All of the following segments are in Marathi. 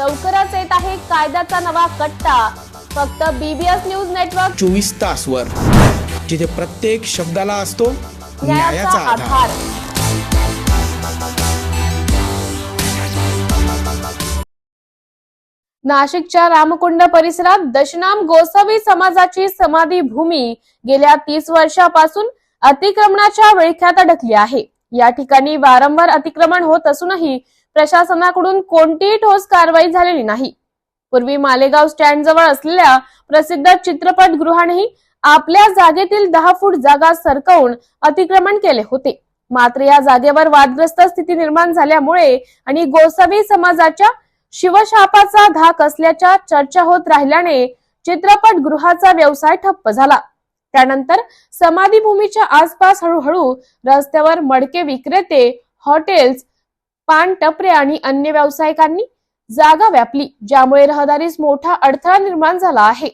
लवकरच येत आहे कायद्याचा नवा कट्टा. फक्त बीबीएस न्यूज नेटवर्क चोवीस तास वर जिथे प्रत्येक शब्दाला असतो न्यायाचा न्यायाचा आधार. आधार. नाशिकच्या रामकुंड परिसरात दशनाम गोसावी समाजाची समाधी भूमी गेल्या तीस वर्षापासून अतिक्रमणाच्या विळख्यात अडकली आहे. या ठिकाणी वारंवार अतिक्रमण होत असूनही प्रशासनाकडून कोणतीही ठोस कारवाई झालेली नाही. पूर्वी मालेगाव स्टँड जवळ असलेल्या प्रसिद्ध चित्रपटगृहानेही आपल्या जागेतील दहा फूट जागा सरकवून अतिक्रमण केले होते. मात्र या जागेवर वादग्रस्त स्थिती निर्माण झाल्यामुळे आणि गोसावी समाजाच्या शिवशापाचा धाक असल्याच्या चर्चा होत राहिल्याने चित्रपटगृहाचा व्यवसाय ठप्प झाला. त्यानंतर समाधीभूमीच्या आसपास हळूहळू रस्त्यावर मडके विक्रेते हॉटेल्स पान टपरे आणि अन्य व्यावसायिकांनी जागा व्यापली ज्यामुळे रहदारीस मोठा अडथळा निर्माण झाला आहे.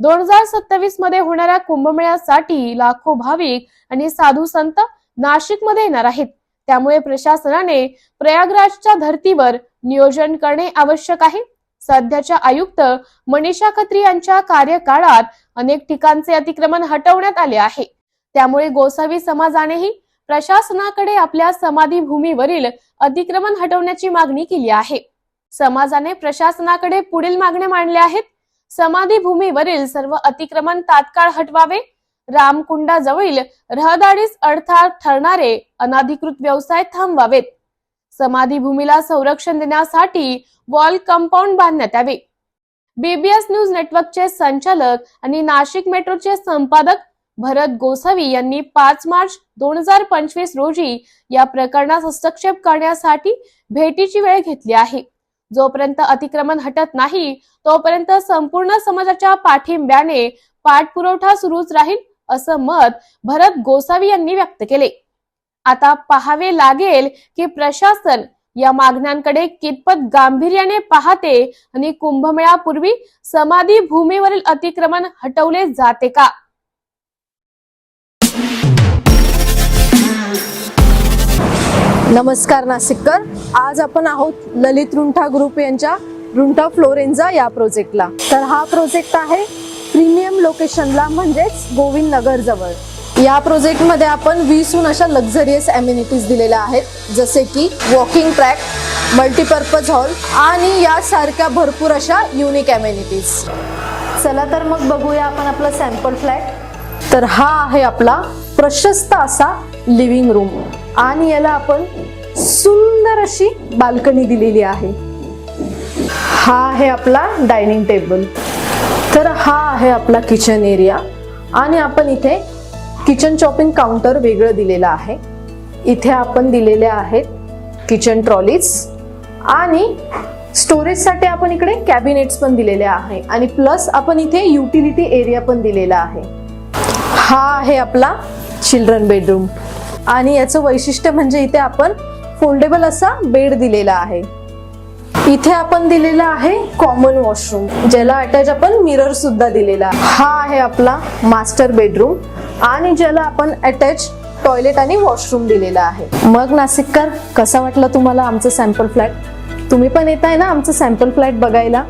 दोन हजार सत्तावीसमध्ये होणाऱ्या कुंभमेळ्यासाठी लाखो भाविक आणि साधू संत नाशिकमध्ये येणार आहेत. त्यामुळे प्रशासनाने प्रयागराजच्या धर्तीवर नियोजन करणे आवश्यक आहे. सध्याच्या आयुक्त मनीषा खत्री यांच्या कार्यकाळात अनेक ठिकाणचे अतिक्रमण हटवण्यात आले आहे. त्यामुळे गोसावी समाजानेही प्रशासनाकडे आपल्या समाधी भूमीवरील अतिक्रमण हटवण्याची मागणी केली आहे. समाजाने प्रशासनाकडे पुढील मागण्या मांडल्या आहेत. समाधी भूमीवरील सर्व अतिक्रमण तात्काळ हटवावे. रामकुंडाजवळील रहदारीस अडथळा ठरणारे अनाधिकृत व्यवसाय थांबवावेत. समाधी भूमीला संरक्षण देण्यासाठी वॉल कंपाऊंड बांधण्यात यावे. बीबीएस न्यूज नेटवर्कचे संचालक आणि नाशिक मेट्रोचे संपादक भरत गोसावी यांनी पाच मार्च दोन हजार पंचवीस रोजी या प्रकरणात हस्तक्षेप करण्यासाठी भेटीची वेळ घेतली आहे. जोपर्यंत अतिक्रमण हटत नाही तोपर्यंत संपूर्ण समाजाच्या पाठिंब्याने पाठपुरवठा सुरूच राहील असं मत भरत गोसावी यांनी व्यक्त केले. आता पाहावे लागेल की प्रशासन या मागण्यांकडे कितपत गांभीर्याने पाहते आणि कुंभमेळापूर्वी समाधी भूमीवरील अतिक्रमण हटवले जाते का? नमस्कार नाशिककर. आज आपण आहोत ललित रुंठा ग्रुप यांच्या रुंठा फ्लोरेन्झा या प्रोजेक्टला. तर हा प्रोजेक्ट आहे प्रीमियम लोकेशनला म्हणजेच गोविंद नगर जवळ. या प्रोजेक्टमध्ये आपण वीसहून अशा लक्झरियस अम्युनिटीज दिलेल्या आहेत जसे की वॉकिंग ट्रॅक मल्टीपर्पज हॉल आणि यासारख्या भरपूर अशा युनिक अम्युनिटीज चला तर मग बघूया आपण आपला सॅम्पल फ्लॅट तर हा आहे आपला प्रशस्त असा लिव्हिंग रूम आणि याला आपण सुंदर अशी बाल्कनी दिलेली आहे. हा आहे आपला डायनिंग टेबल. तर हा आहे आपला किचन एरिया. आणि आपण इथे किचन चॉपिंग काउंटर वेगळं दिलेलं आहे. इथे आपण दिलेले आहेत किचन ट्रॉलीज. आणि स्टोरेजसाठी आपण इकडे कॅबिनेट्स पण दिलेले आहे. आणि प्लस आपण इथे युटिलिटी एरिया पण दिलेला आहे. हा आहे आपला चिल्ड्रन बेडरूम आणि याचं वैशिष्ट्य म्हणजे इथे आपण फोल्डेबल असा बेड दिलेला आहे. इथे आपण दिलेला आहे कॉमन वॉशरूम ज्याला अटॅच आपण मिरर सुद्धा दिलेला आहे. हा आहे आपला मास्टर बेडरूम आणि ज्याला आपण अटॅच टॉयलेट आणि वॉशरूम दिलेला आहे. मग नाशिककर कसा वाटला तुम्हाला आमचं सॅम्पल फ्लॅट तुम्ही पण येत आहे ना आमचं सॅम्पल फ्लॅट बघायला?